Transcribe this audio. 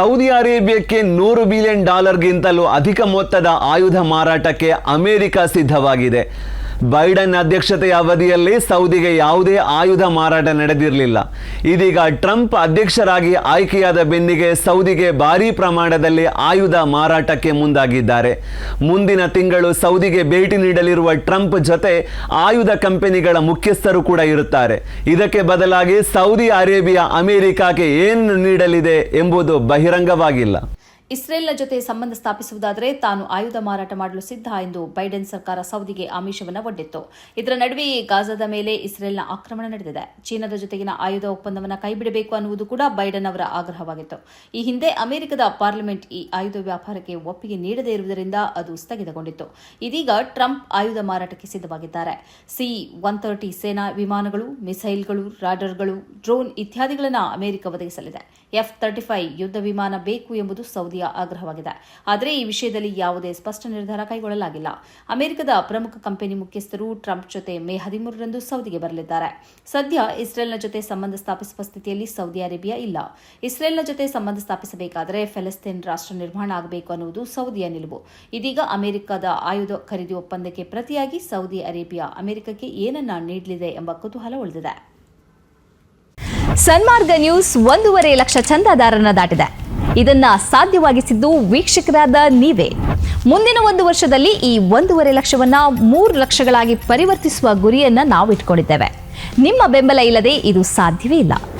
Saudi ಅರೇಬಿಯಾಕ್ಕೆ ನೂರು billion ಡಾಲರ್ಗಿಂತಲೂ ಅಧಿಕ ಮೊತ್ತದ ಆಯುಧ ಮಾರಾಟಕ್ಕೆ ಅಮೆರಿಕ ಸಿದ್ಧವಾಗಿದೆ. ಬೈಡನ್ ಅಧ್ಯಕ್ಷತೆಯ ಅವಧಿಯಲ್ಲಿ ಸೌದಿಗೆ ಯಾವುದೇ ಆಯುಧ ಮಾರಾಟ ನಡೆದಿರಲಿಲ್ಲ. ಇದೀಗ ಟ್ರಂಪ್ ಅಧ್ಯಕ್ಷರಾಗಿ ಆಯ್ಕೆಯಾದ ಬೆನ್ನಿಗೆ ಸೌದಿಗೆ ಭಾರೀ ಪ್ರಮಾಣದಲ್ಲಿ ಆಯುಧ ಮಾರಾಟಕ್ಕೆ ಮುಂದಾಗಿದ್ದಾರೆ. ಮುಂದಿನ ತಿಂಗಳು ಸೌದಿಗೆ ಭೇಟಿ ನೀಡಲಿರುವ ಟ್ರಂಪ್ ಜೊತೆ ಆಯುಧ ಕಂಪನಿಗಳ ಮುಖ್ಯಸ್ಥರು ಕೂಡ ಇರುತ್ತಾರೆ. ಇದಕ್ಕೆ ಬದಲಾಗಿ ಸೌದಿ ಅರೇಬಿಯಾ ಅಮೆರಿಕಾಗೆ ಏನು ನೀಡಲಿದೆ ಎಂಬುದು ಬಹಿರಂಗವಾಗಿಲ್ಲ. ಇಸ್ರೇಲ್ನ ಜೊತೆ ಸಂಬಂಧ ಸ್ಥಾಪಿಸುವುದಾದರೆ ತಾನು ಆಯುಧ ಮಾರಾಟ ಮಾಡಲು ಸಿದ್ಧ ಎಂದು ಬೈಡೆನ್ ಸರ್ಕಾರ ಸೌದಿಗೆ ಆಮಿಷವನ್ನು ಒಡ್ಡಿತ್ತು. ಇದರ ನಡುವೆಯೇ ಗಾಜಾದ ಮೇಲೆ ಇಸ್ರೇಲ್ನ ಆಕ್ರಮಣ ನಡೆದಿದೆ. ಚೀನಾದ ಜೊತೆಗಿನ ಆಯುಧ ಒಪ್ಪಂದವನ್ನು ಕೈಬಿಡಬೇಕು ಅನ್ನುವುದು ಕೂಡ ಬೈಡನ್ ಅವರ ಆಗ್ರಹವಾಗಿತ್ತು. ಈ ಹಿಂದೆ ಅಮೆರಿಕದ ಪಾರ್ಲಿಮೆಂಟ್ ಈ ಆಯುಧ ವ್ಯಾಪಾರಕ್ಕೆ ಒಪ್ಪಿಗೆ ನೀಡದೇ ಇರುವುದರಿಂದ ಅದು ಸ್ಥಗಿತಗೊಂಡಿತ್ತು. ಇದೀಗ ಟ್ರಂಪ್ ಆಯುಧ ಮಾರಾಟಕ್ಕೆ ಸಿದ್ಧವಾಗಿದ್ದಾರೆ. ಸಿ ಒನ್ ತರ್ಟಿ ಸೇನಾ ವಿಮಾನಗಳು, ಮಿಸೈಲ್ಗಳು, ರಾಡರ್ಗಳು, ಡ್ರೋನ್ ಇತ್ಯಾದಿಗಳನ್ನು ಅಮೆರಿಕ ಒದಗಿಸಲಿದೆ. ಎಫ್ ತರ್ಟಿ ಫೈವ್ ಯುದ್ಧ ವಿಮಾನ ಬೇಕು ಎಂಬುದು ಸೌದಿಯ ಆಗ್ರಹವಾಗಿದೆ. ಆದರೆ ಈ ವಿಷಯದಲ್ಲಿ ಯಾವುದೇ ಸ್ಪಷ್ಟ ನಿರ್ಧಾರ ಕೈಗೊಳ್ಳಲಾಗಿಲ್ಲ. ಅಮೆರಿಕದ ಪ್ರಮುಖ ಕಂಪನಿ ಮುಖ್ಯಸ್ಥರು ಟ್ರಂಪ್ ಜೊತೆ ಮೇ ಹದಿಮೂರರಂದು ಸೌದಿಗೆ ಬರಲಿದ್ದಾರೆ. ಸದ್ಯ ಇಸ್ರೇಲ್ನ ಜೊತೆ ಸಂಬಂಧ ಸ್ಥಾಪಿಸುವ ಸ್ಥಿತಿಯಲ್ಲಿ ಸೌದಿ ಅರೇಬಿಯಾ ಇಲ್ಲ. ಇಸ್ರೇಲ್ನ ಜೊತೆ ಸಂಬಂಧ ಸ್ಥಾಪಿಸಬೇಕಾದರೆ ಫೆಲಸ್ತೀನ್ ರಾಷ್ಟ್ರ ನಿರ್ಮಾಣ ಆಗಬೇಕು ಅನ್ನುವುದು ಸೌದಿಯ ನಿಲುವು. ಇದೀಗ ಅಮೆರಿಕದ ಆಯುಧ ಖರೀದಿ ಒಪ್ಪಂದಕ್ಕೆ ಪ್ರತಿಯಾಗಿ ಸೌದಿ ಅರೇಬಿಯಾ ಅಮೆರಿಕಕ್ಕೆ ಏನನ್ನ ನೀಡಲಿದೆ ಎಂಬ ಕುತೂಹಲ ಉಳಿದಿದೆ. ಸನ್ಮಾರ್ಗ ನ್ಯೂಸ್ ಒಂದೂವರೆ ಲಕ್ಷ ಚಂದಾದಾರರನ್ನ ದಾಟಿದೆ. ಇದನ್ನ ಸಾಧ್ಯವಾಗಿಸಿದ್ದು ವೀಕ್ಷಕರಾದ ನೀವೇ. ಮುಂದಿನ ಒಂದು ವರ್ಷದಲ್ಲಿ ಈ ಒಂದೂವರೆ ಲಕ್ಷವನ್ನ ಮೂರು ಲಕ್ಷಗಳಾಗಿ ಪರಿವರ್ತಿಸುವ ಗುರಿಯನ್ನ ನಾವು ಇಟ್ಕೊಂಡಿದ್ದೇವೆ ನಿಮ್ಮ ಬೆಂಬಲ ಇಲ್ಲದೆ ಇದು ಸಾಧ್ಯವೇ ಇಲ್ಲ.